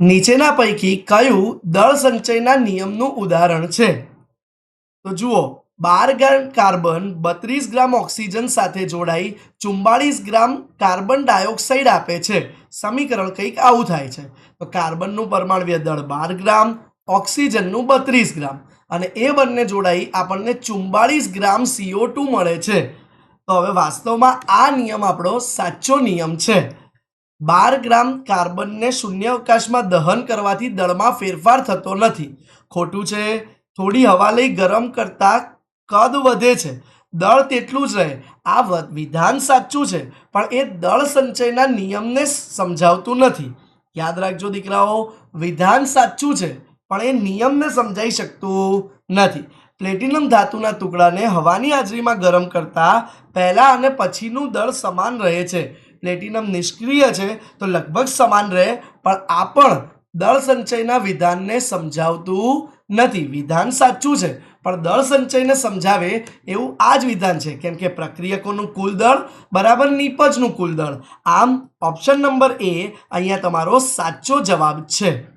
નીચેના પૈકી કયું દળ સંચયના નિયમનું ઉદાહરણ છે? તો જુઓ, બાર ગ્રામ કાર્બન, બત્રીસ ગ્રામ ઓક્સિજન સાથે જોડાઈ ચુમ્બાળીસ ગ્રામ કાર્બન ડાયોક્સાઇડ આપે છે. સમીકરણ કંઈક આવું થાય છે. તો કાર્બનનું પરમાણુય દળ બાર ગ્રામ, ઓક્સિજનનું બત્રીસ ગ્રામ. અને એ બંને જોડાઈ આપણને ચુમ્બાળીસ ગ્રામ સીઓ ટુ મળે છે. તો હવે વાસ્તવમાં આ નિયમ આપણો સાચો નિયમ છે. બાર ગ્રામ કાર્બનને શૂન્યાવકાશમાં દહન કરવાથી દળમાં ફેરફાર થતો નથી. ખોટું છે. થોડી હવા લઈ ગરમ કરતા કદ વધે છે. દળ તેટલું જ રહે. આ વિધાન સાચું છે, પણ એ દળ સંચયના નિયમને સમજાવતું નથી. યાદ રાખજો દીકરાઓ, વિધાન સાચું છે, પણ એ નિયમને સમજાઈ શકતું નથી. પ્લેટિનમ ધાતુના ટુકડાને હવાની હાજરીમાં ગરમ કરતા પહેલાં અને પછીનું દળ સમાન રહે છે. પ્લેટિનમ નિષ્ક્રિય છે, તો લગભગ સમાન રહે, પણ આ પણ દળ સંચયના વિધાનને સમજાવતું નથી. વિધાન સાચું છે, પણ દળ સંચયને સમજાવે એવું આ જ વિધાન છે. કેમ કે પ્રક્રિયકોનું કુલ દળ બરાબર નીપજનું કુલ દળ. આમ ઓપ્શન નંબર એ અહીંયા તમારો સાચો જવાબ છે.